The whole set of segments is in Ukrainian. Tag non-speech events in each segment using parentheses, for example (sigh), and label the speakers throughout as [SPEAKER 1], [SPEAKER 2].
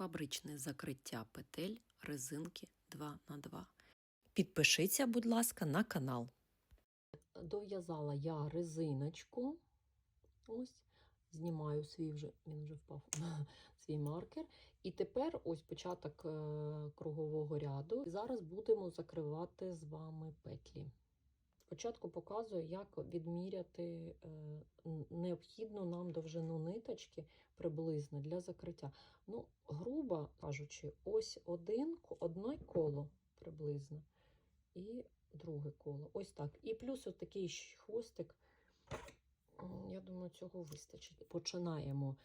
[SPEAKER 1] фабричне закриття петель резинки 2х2. Підпишіться, будь ласка, на канал.
[SPEAKER 2] Дов'язала я резиночку. Ось, знімаю свій вже, він вже впав, (laughs) свій маркер. І тепер ось початок е, кругового ряду. І зараз будемо закривати з вами петлі. Спочатку показую, як відміряти е, необхідну нам довжину ниточки приблизно для закриття. Ну, грубо кажучи, ось один, одне коло приблизно і друге коло. Ось так. І плюс такий хвостик. Я думаю, цього вистачить. Починаємо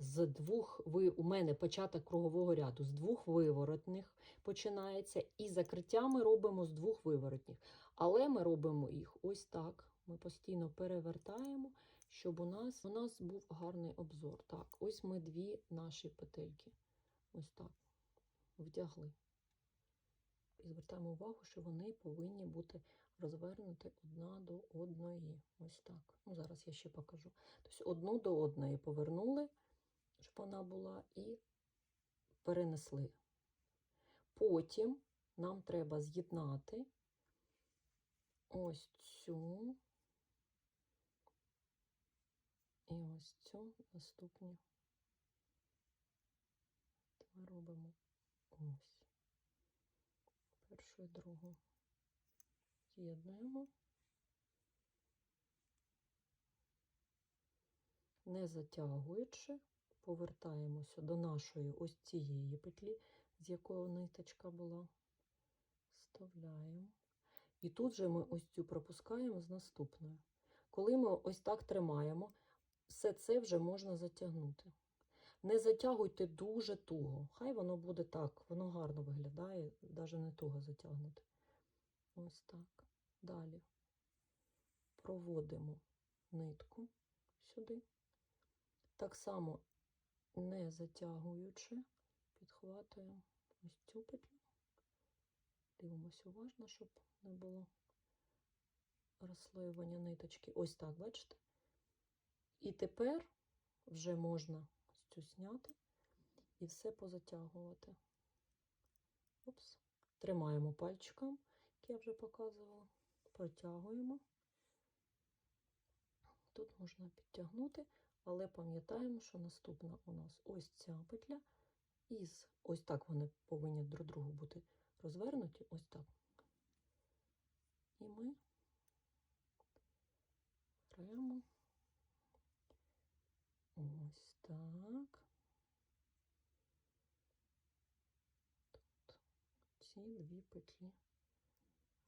[SPEAKER 2] з двох ви у мене початок кругового ряду з двох виворотних починається, і закриття ми робимо з двох виворотних. Але ми робимо їх ось так. Ми постійно перевертаємо, щоб у нас, у нас був гарний обзор. Так, ось ми дві наші петельки. Ось так. Вдягли. І звертаємо увагу, що вони повинні бути розвернуті одна до одної. Ось так. Ну, зараз я ще покажу. Тобто одну до одної повернули, щоб вона була, і перенесли. Потім нам треба з'єднати ось цю і ось цю наступні. Ми робимо ось першу і другу. З'єднуємо. Не затягуючи, повертаємося до нашої ось цієї петлі, з якої ниточка була. Вставляємо. І тут же ми ось цю пропускаємо з наступною. Коли ми ось так тримаємо, все це вже можна затягнути. Не затягуйте дуже туго. Хай воно буде так, воно гарно виглядає, навіть не туго затягнути. Ось так. Далі проводимо нитку сюди. Так само не затягуючи, підхватуємо ось цю петлю. Дивимося уважно, щоб не було розслоювання ниточки. Ось так, бачите? І тепер вже можна цю зняти і все позатягувати. Опс. Тримаємо пальчиком, як я вже показувала, протягуємо. Тут можна підтягнути, але пам'ятаємо, що наступна у нас ось ця петля. І ось так вони повинні друг другу бути розвернуті. Ось так. І ми беремо ось так. Тут ці дві петлі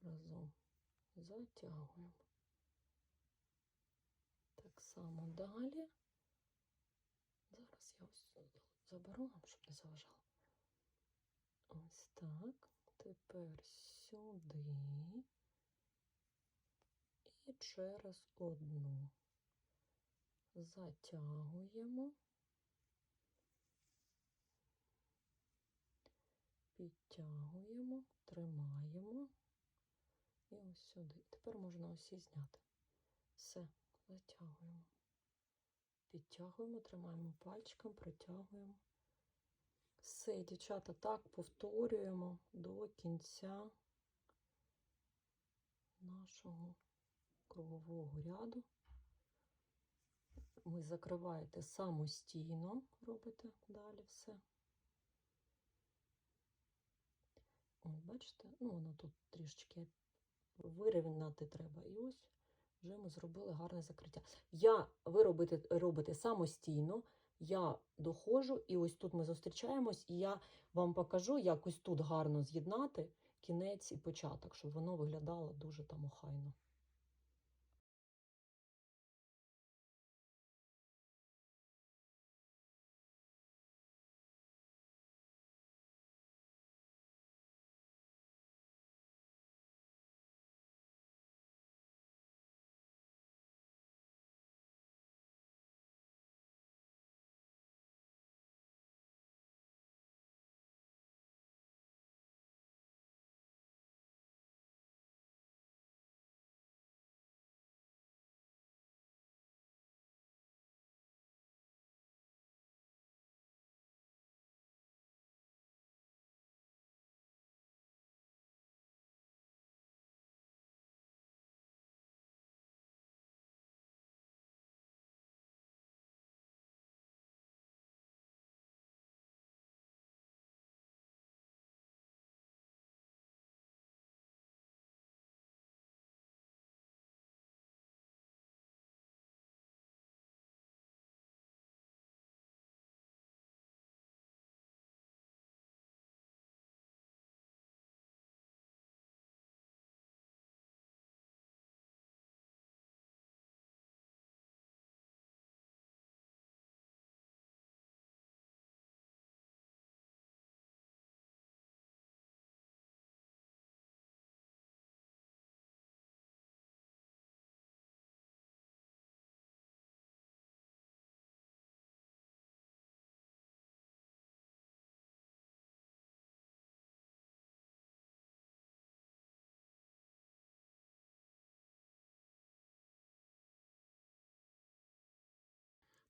[SPEAKER 2] разом затягуємо. Так само далі. Зараз я ось заберу вам, щоб не заважало. Ось так. Тепер сюди і через одну затягуємо, підтягуємо, тримаємо і ось сюди. Тепер можна усі зняти. Все, затягуємо. Підтягуємо, тримаємо пальчиком, притягуємо. Все, дівчата, так повторюємо до кінця нашого кругового ряду. Ви закриваєте самостійно, робите далі все. От, бачите, ну воно тут трішечки вирівняти треба. І ось вже ми зробили гарне закриття. Я, ви робите, робите самостійно, я доходжу, і ось тут ми зустрічаємось, і я вам покажу, як ось тут гарно з'єднати кінець і початок, щоб воно виглядало дуже там охайно.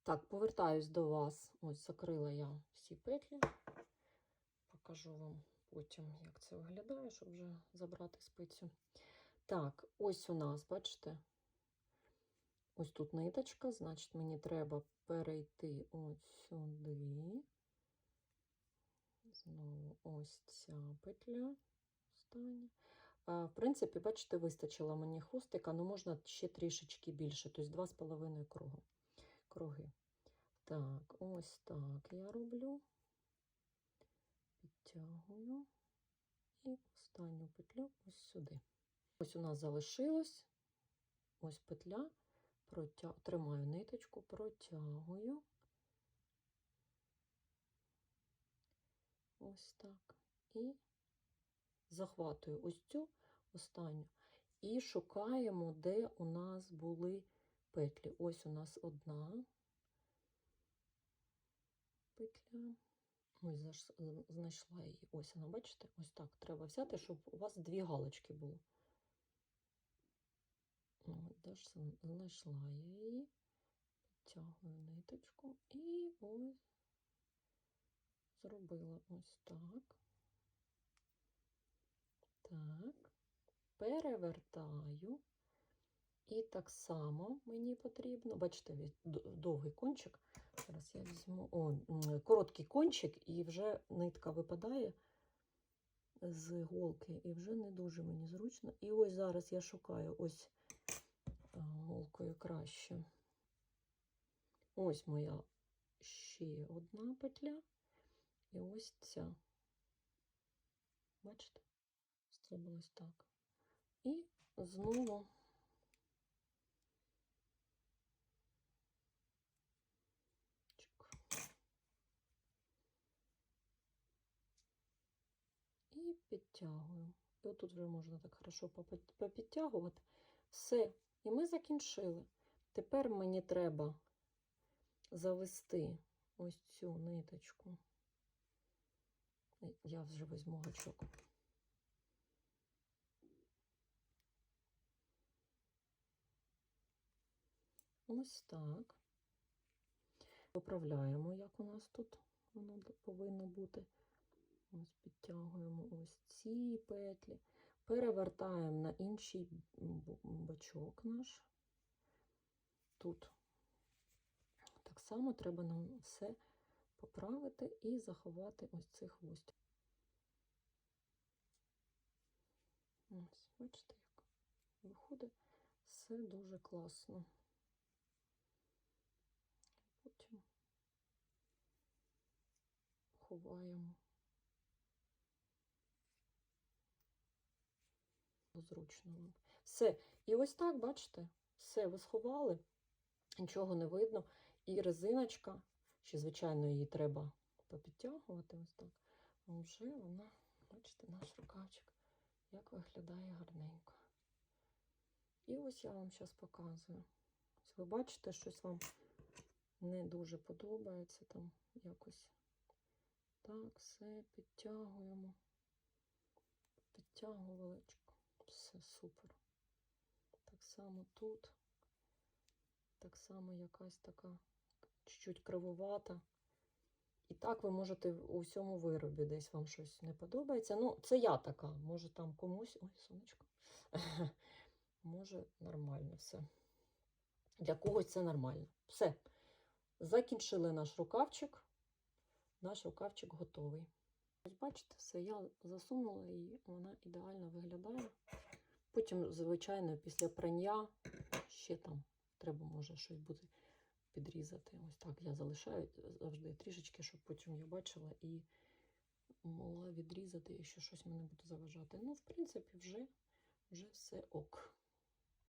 [SPEAKER 2] Так, повертаюсь до вас. Ось закрила я всі петлі. Покажу вам потім, як це виглядає, щоб вже забрати спицю. Так, ось у нас, бачите, ось тут ниточка, значить, мені треба перейти от сюди. Знову ось ця петля остання. В принципі, бачите, вистачило мені хвостика, але можна ще трішечки більше, тобто 2,5 кругу, круги. Так, ось так я роблю. Підтягую. І останню петлю ось сюди. Ось у нас залишилось ось петля, протя... тримаю ниточку, протягую. Ось так. І захватую ось цю останню. І шукаємо, де у нас були петлі. Ось у нас одна петля. Ось знайшла її. Ось вона, бачите? Ось так треба взяти, щоб у вас дві галочки було. Даш- знайшла я її, підтягую ниточку і ось зробила ось так. Так, перевертаю. І так само мені потрібно, бачите, довгий кончик. Зараз я візьму о, короткий кончик, і вже нитка випадає з голки, і вже не дуже мені зручно. І ось зараз я шукаю ось голкою краще. Ось моя ще одна петля. І ось ця. Бачите? Зробилось так. І знову підтягую. І отут вже можна так хорошо попідтягувати. Все. І ми закінчили. Тепер мені треба завести ось цю ниточку. Я вже візьму гачок. Ось так. Поправляємо, як у нас тут воно повинно бути. Ось підтягуємо ось ці петлі. Перевертаємо на інший б- бачок наш. Тут так само треба нам все поправити і заховати ось цей хвостик. Ось, бачите, як виходить все дуже класно. Потім ховаємо. Зручно вам. Все. І ось так, бачите, все, ви сховали, нічого не видно. І резиночка, ще, звичайно, її треба попідтягувати ось так. Вже вона, бачите, наш рукавчик, як виглядає гарненько. І ось я вам зараз показую. Ось ви бачите, щось вам не дуже подобається там якось. Так, все, підтягуємо. Підтягували. Все супер. Так само тут. Так само якась така чуть-чуть кривовата. І так ви можете у всьому виробі десь вам щось не подобається. Ну, це я така. Може там комусь. Ой, сонечко. (laughs) Може, нормально все. Для когось це нормально. Все. Закінчили наш рукавчик. Наш рукавчик готовий. Бачите, все, я засунула її, вона ідеально виглядає. Потім, звичайно, після прання ще там треба, може, щось буде підрізати. Ось так я залишаю завжди трішечки, щоб потім я бачила і могла відрізати, якщо щось мене буде заважати. Ну, в принципі, вже, вже все ок.